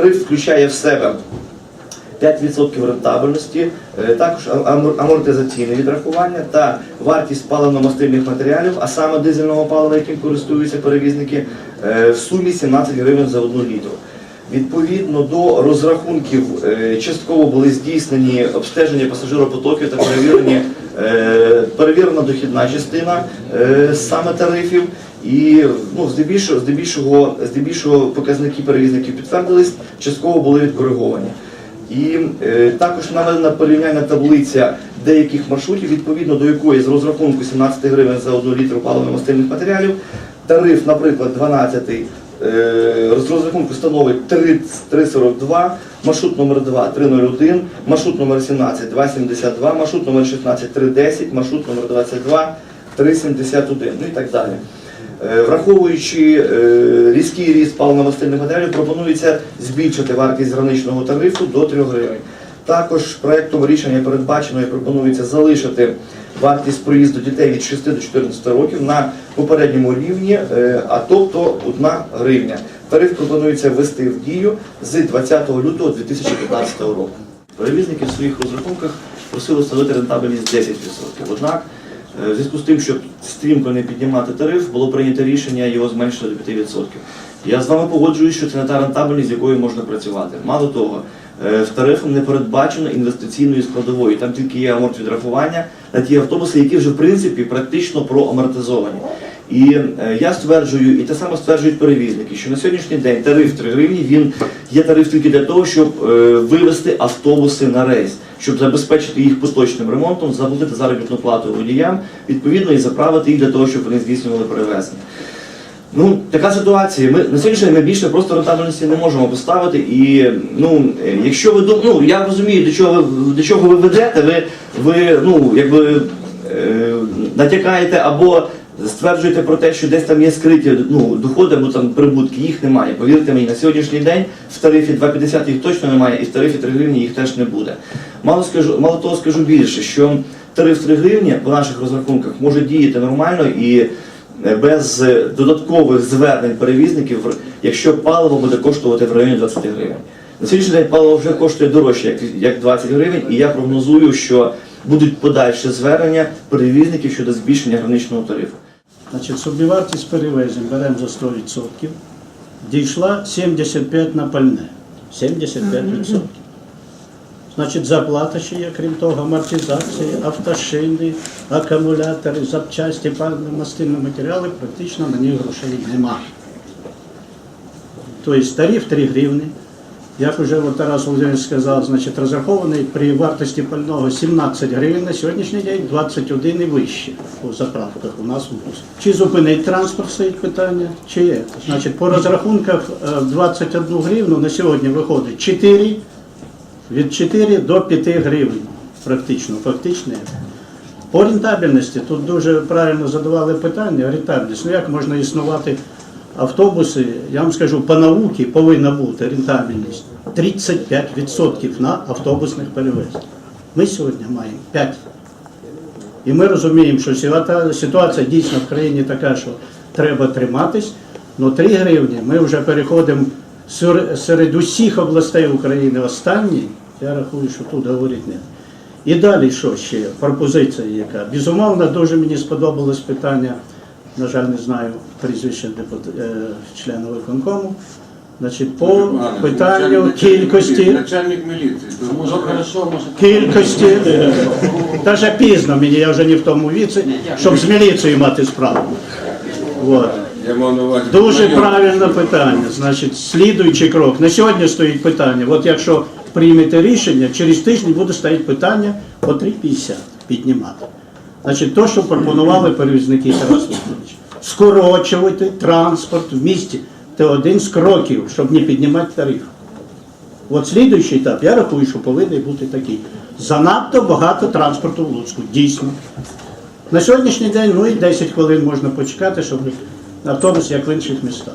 тариф включає в себе 5% рентабельності, е, також ам- амортизаційне відрахування та вартість паливно-мастильних матеріалів, а саме дизельного палива, яким користуються перевізники, е, в сумі 17 гривень за одну літру. Відповідно до розрахунків е, частково були здійснені обстеження пасажиропотоків та перевірені, перевірена дохідна частина саме тарифів. І ну, здебільшого, здебільшого, здебільшого показники перевізників підтвердились, частково були відкориговані. І е, також наведена порівняльна таблиця деяких маршрутів, відповідно до якої з розрахунку 17 гривень за одну літру паливно-мастильних матеріалів, тариф, наприклад, 12 е, з розрахунку становить 3,42, маршрут номер 2 3,01, маршрут номер 17 2,72, маршрут номер 16 3,10, маршрут номер 22 3,71 ну і так далі. Е, Враховуючи е, різкий ріст паливно-мастильних матеріалів, пропонується збільшити вартість граничного тарифу до 3 гривень. Також проектом рішення передбачено і пропонується залишити вартість проїзду дітей від 6 до 14 років на попередньому рівні, е, а тобто 1 гривня. Тариф пропонується ввести в дію з 20 лютого 2015 року. Перевізники в своїх розрахунках просили встановити рентабельність 10%. Однак В зв'язку з тим, щоб стрімко не піднімати тариф, було прийнято рішення його зменшити до 5%. Я з вами погоджуюсь, що це не та рентабельність, з якою можна працювати. Мало того, е, в тарифом не передбачено інвестиційної складової. Там тільки є аморт відрахування на ті автобуси, які вже в принципі практично проамортизовані. І е, я стверджую, і те саме стверджують перевізники, що на сьогоднішній день тариф 3 гривні він є тариф тільки для того, щоб е, вивести автобуси на рейс, щоб забезпечити їх поточним ремонтом, заплатити заробітну плату водіям, відповідно і заправити їх для того, щоб вони здійснювали перевезення. Ну, така ситуація. Ми на сьогоднішній день ми більше просто рентабельності не можемо поставити. І ну, якщо ви ну я розумію, до чого ви до чого ви ведете, ви, ви ну якби е, натякаєте або стверджуєте про те, що десь там є скриті ну, доходи або там прибутки, їх немає. Повірте мені, на сьогоднішній день в тарифі 2,50 їх точно немає, і в тарифі 3 гривні їх теж не буде. Мало скажу, мало того скажу більше, що тариф 3 гривні по наших розрахунках може діяти нормально і е, без е, додаткових звернень перевізників, якщо паливо буде коштувати в районі 20 гривень. На сьогоднішній день паливо вже коштує дорожче, як, як 20 гривень, і я прогнозую, що будуть подальші звернення перевізників щодо збільшення граничного тарифу. Значить, собівартість перевезень беремо за 100%. Дійшла 75 на пальне. 75%. Значить, заплата ще є, крім того, амортизації, автошини, акумулятори, запчасті, паливно-мастильні матеріали, практично на них грошей немає. Тобто тариф 3 гривні. Як от Тарас Володимирович сказав, значить, розрахований при вартості пального 17 гривень, на сьогоднішній день 21 і вище по заправках у нас в ВУЗ. Чи зупинить транспорт, стоїть питання, чи є. Значить, по розрахунках е, 21 гривну на сьогодні виходить 4, від 4 до 5 гривень практично, фактично. По рентабельності тут дуже правильно задавали питання. Рентабельність. Ну як можна існувати автобуси? Я вам скажу, по науці повинна бути рентабельність 35% на автобусних перевезеннях. Ми сьогодні маємо 5%. І ми розуміємо, що ситуація дійсно в країні така, що треба триматись. але 3 гривні ми вже переходимо серед усіх областей України останні. Я рахую, що тут говорити не. І далі що ще? Пропозиція яка? Безумовно, дуже мені сподобалось питання, на жаль, не знаю прізвище е, члена виконкому. Значить, по питанню кількості Начальник міліції. Може хорошо, може. кількості, е, даже пізно мені, я вже не в тому віці, щоб з міліцією мати справу. Вот. Дуже правильне питання. Значить, слідуючий крок. На сьогодні стоїть питання. От якщо приймете рішення, через тиждень буде стоїть питання по 3,50 піднімати. Значить, то, що пропонували перевізники Тарас Володимирович. Скорочувати транспорт в місті. Це один з кроків, щоб не піднімати тариф. От слідуючий етап, я рахую, що повинен бути такий. Занадто багато транспорту в Луцьку, дійсно. На сьогоднішній день ну і 10 хвилин можна почекати, щоб автобус як в інших містах.